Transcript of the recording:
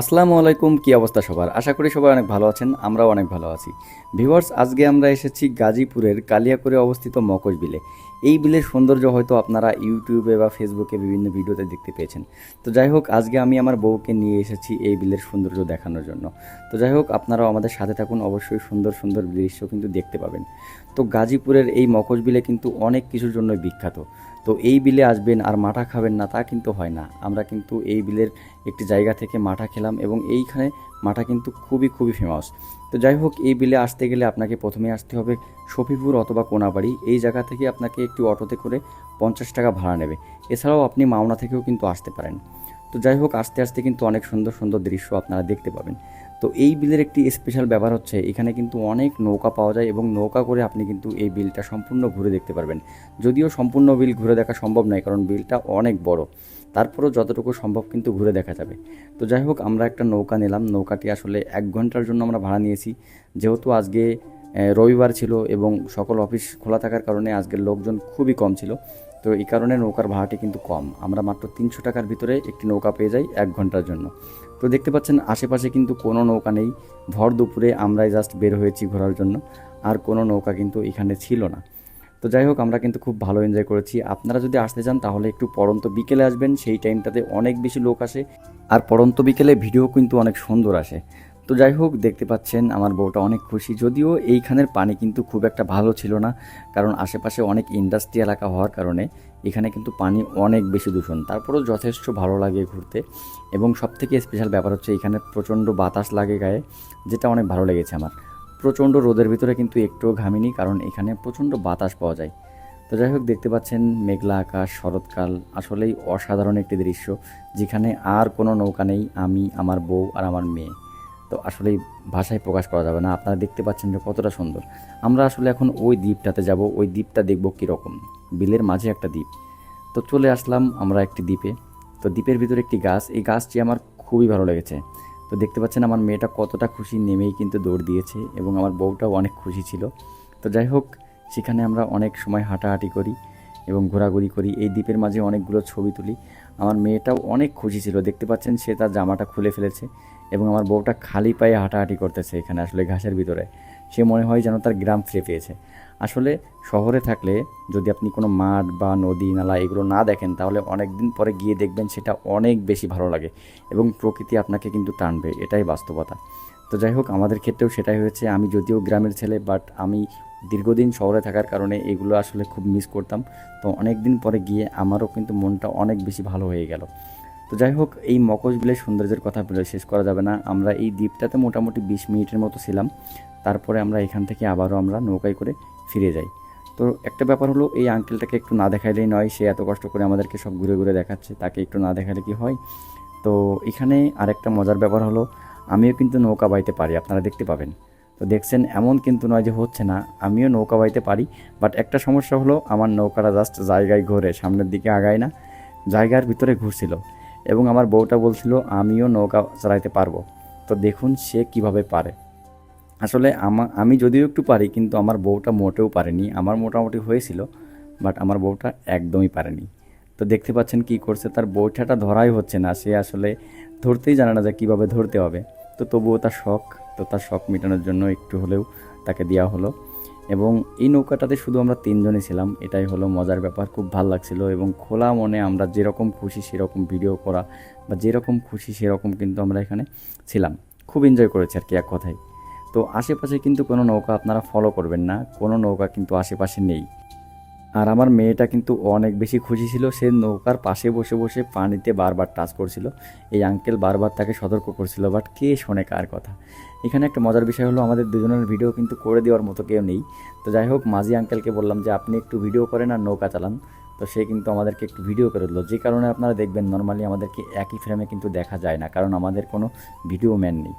আসসালামু আলাইকুম, কি অবস্থা সবার? আশা করি সবাই অনেক ভালো আছেন, আমরাও অনেক ভালো আছি। ভিউয়ার্স, আজকে আমরা এসেছি গাজীপুরের কালিয়াকুরে অবস্থিত মকশ বিলে। এই বিলের সৌন্দর্য হয়তো আপনারা ইউটিউবে বা ফেসবুকে বিভিন্ন ভিডিওতে দেখতে পেয়েছেন। তো যাই হোক, আজকে আমি আমার বউকে নিয়ে এসেছি এই বিলের সৌন্দর্য দেখানোর জন্য। তো যাই হোক, আপনারাও আমাদের সাথে থাকুন, অবশ্যই সুন্দর সুন্দর দৃশ্য কিন্তু দেখতে পাবেন। তো গাজীপুরের এই মকশ বিলে কিন্তু অনেক কিছুর জন্য বিখ্যাত। তো এই বিলে আসবেন আর মাঠা খাবেন না, তা কিন্তু হয় না। আমরা কিন্তু এই বিলের একটি জায়গা থেকে মাঠা খেলাম এবং এইখানে মাঠা কিন্তু খুবই খুবই ফেমাস তো যাই হোক, এই বিলে আসতে গেলে আপনাকে প্রথমে আসতে হবে শফিপুর অথবা কোনাবাড়ি। এই জায়গা থেকে আপনাকে একটি অটোতে করে পঞ্চাশ টাকা ভাড়া নেবে। এছাড়াও আপনি মাওনা থেকেও কিন্তু আসতে পারেন। তো যাই হোক, আস্তে আস্তে কিন্তু অনেক সুন্দর সুন্দর দৃশ্য আপনারা দেখতে পাবেন। তো এই বিলের একটি স্পেশাল ব্যাপার হচ্ছে, এখানে কিন্তু অনেক নৌকা পাওয়া যায় এবং নৌকা করে আপনি কিন্তু এই বিলটা সম্পূর্ণ ঘুরে দেখতে পারবেন। যদিও সম্পূর্ণ বিল ঘুরে দেখা সম্ভব নয়, কারণ বিলটা অনেক বড়। তারপরেও যতটুকু সম্ভব কিন্তু ঘুরে দেখা যাবে। তো যাই হোক, আমরা একটা নৌকা নিলাম। নৌকাটি আসলে এক ঘণ্টার জন্য আমরা ভাড়া নিয়েছি। যেহেতু আজকে রবিবার ছিল এবং সকল অফিস খোলা থাকার কারণে আজকের লোকজন খুবই কম ছিল। তো এই কারণে নৌকার ভাড়াটি কিন্তু কম। আমরা মাত্র তিনশো টাকার ভিতরে একটি নৌকা পেয়ে যাই এক ঘণ্টার জন্য। তো দেখতে পাচ্ছেন, আশেপাশে কিন্তু কোনো নৌকা নেই। ভর দুপুরে আমরাই জাস্ট বের হয়েছি ঘোরার জন্য। আর কোনো নৌকা কিন্তু এখানে ছিল না। তো যাই হোক, আমরা কিন্তু খুব ভালো এনজয় করেছি। আপনারা যদি আসতে চান, তাহলে একটু পড়ন্ত বিকেলে আসবেন। সেই টাইমটাতে অনেক বেশি লোক আসে। আর পড়ন্ত বিকেলে ভিডিও কিন্তু অনেক সুন্দর আসে। তো যাই হোক, দেখতে পাচ্ছেন আমার বউটা অনেক খুশি। যদিও এইখানের পানি কিন্তু খুব একটা ভালো ছিল না, কারণ আশেপাশে অনেক ইন্ডাস্ট্রি এলাকা হওয়ার কারণে এখানে কিন্তু পানি অনেক বেশি দূষণ। তারপরেও যথেষ্ট ভালো লাগে ঘুরতে এবং সবথেকে স্পেশাল ব্যাপার হচ্ছে এখানে প্রচণ্ড বাতাস লাগে গায়ে, যেটা অনেক ভালো লেগেছে আমার। প্রচণ্ড রোদের ভিতরে কিন্তু একটুও ঘামিনি, কারণ এখানে প্রচণ্ড বাতাস পাওয়া যায়। তো যাই হোক, দেখতে পাচ্ছেন মেঘলা আকাশ, শরৎকাল, আসলেই অসাধারণ একটি দৃশ্য, যেখানে আর কোনো নৌকা নেই, আমি, আমার বউ আর আমার মেয়ে। তো আসলেই ভাষায় প্রকাশ করা যাবে না। আপনারা দেখতে পাচ্ছেন যে কতটা সুন্দর। আমরা আসলে এখন ওই দ্বীপটাতে যাব, ওই দ্বীপটা দেখব কীরকম। বিলের মাঝে একটা দ্বীপ। তো চলে আসলাম আমরা একটি দ্বীপে। তো দ্বীপের ভিতরে একটি গাছ। এই গাছটি আমার খুবই ভালো লেগেছে। তো দেখতে পাচ্ছেন আমার মেয়েটা কতটা খুশি নেমেই কিন্তু দৌড় দিয়েছে এবং আমার বউটাও অনেক খুশি ছিল। তো যাই হোক, সেখানে আমরা অনেক সময় হাঁটাহাঁটি করি এবং ঘোরাঘুরি করি। এই দ্বীপের মাঝে অনেকগুলো ছবি তুলি। আমার মেয়েটাও অনেক খুশি ছিল। দেখতে পাচ্ছেন সে তার জামাটা খুলে ফেলেছে এবং আমার বউটা খালি পায়ে হাঁটাহাঁটি করতেছে এখানে আসলে ঘাসের ভিতরে। সে মনে হয় যেন তার গ্রাম ফিরে পেয়েছে। আসলে শহরে থাকলে যদি আপনি কোনো মাঠ বা নদী, নালা এগুলো না দেখেন, তাহলে অনেক দিন পরে গিয়ে দেখবেন সেটা অনেক বেশি ভালো লাগে এবং প্রকৃতি আপনাকে কিন্তু টানবে। এটাই বাস্তবতা। তো যাই হোক, আমাদের ক্ষেত্রেও সেটাই হয়েছে। আমি যদিও গ্রামের ছেলে বাট আমি দীর্ঘদিন শহরে থাকার কারণে এগুলো আসলে খুব মিস করতাম। তো অনেক দিন পরে গিয়ে আমারও কিন্তু মনটা অনেক বেশি ভালো হয়ে গেল। তো যাই হোক, এই মকশ সৌন্দর্যের কথা বলে শেষ করা যাবে না। আমরা এই দ্বীপটাতে মোটামুটি বিশ মিনিটের মতো ছিলাম। তারপরে আমরা এখান থেকে আবারও আমরা নৌকায় করে ফিরে যাই। তো একটা ব্যাপার হলো, এই আঙ্কেলটাকে একটু না দেখাইলেই নয়। সে এত কষ্ট করে আমাদেরকে সব ঘুরে ঘুরে দেখাচ্ছে। তাকে একটু না দেখালে কি হয়? তো এখানে আরেকটা মজার ব্যাপার হলো আমিও কিন্তু নৌকা বাইতে পারি, আপনারা দেখতে পাবেন। তো দেখছেন, এমন কিন্তু নয় যে হচ্ছে না, আমিও নৌকা বাইতে পারি। বাট একটা সমস্যা হলো, আমার নৌকাটা জাস্ট জায়গায় ঘোরে, সামনের দিকে আগায় না, জায়গার ভিতরে ঘুরছিল। এবং আমার বউটা বলছিল, আমিও নৌকা চালাইতে পারব। তো দেখুন সে কীভাবে পারে। আসলে আমা, আমি যদিও একটু পারি, কিন্তু আমার বউটা মোটেও পারেনি। আমার মোটামুটি হয়েছিল, বাট আমার বউটা একদমই পারেনি। তো দেখতে পাচ্ছেন কি করছে, তার বউঠাটা ধরাই হচ্ছে না। সে আসলে ধরতেই জানে না যে কীভাবে ধরতে হবে। তো তবুও তার শখ, তো তার শখ মেটানোর জন্য একটু হলেও তাকে দেওয়া হলো। এবং এই নৌকাটাতে শুধু আমরা তিনজনই ছিলাম, এটাই হলো মজার ব্যাপার, খুব ভালো লাগছিল। এবং খোলা মনে আমরা যেরকম খুশি সেরকম ভিডিও করা বা যেরকম খুশি সেরকম কিন্তু আমরা এখানে ছিলাম। খুব এনজয় করেছি আর কি এক কথায়। তো আশেপাশে কিন্তু কোনো নৌকা আপনারা ফলো করবেন না, কোনো নৌকা কিন্তু আশেপাশে নেই। আর আমার মেয়েটা কিন্তু অনেক বেশি খুশি ছিল। সে নৌকার পাশে বসে বসে পানিতে বারবার টাচ করছিল। এই আঙ্কেল বারবার তাকে সতর্ক করছিল বাট কে শোনে কার কথা? এখানে একটা মজার বিষয় হলো, আমাদের দুজনের ভিডিও কিন্তু করে দেওয়ার মতো কেউ নেই। তো যাই হোক, মাঝি আঙ্কেলকে বললাম যে, আপনি একটু ভিডিও করেন আর নৌকা চালান। তো সে কিন্তু আমাদেরকে একটু ভিডিও করে দিল। যে কারণে আপনারা দেখবেন নর্মালি আমাদেরকে একই ফ্রেমে কিন্তু দেখা যায় না, কারণ আমাদের কোনো ভিডিও ম্যান নেই।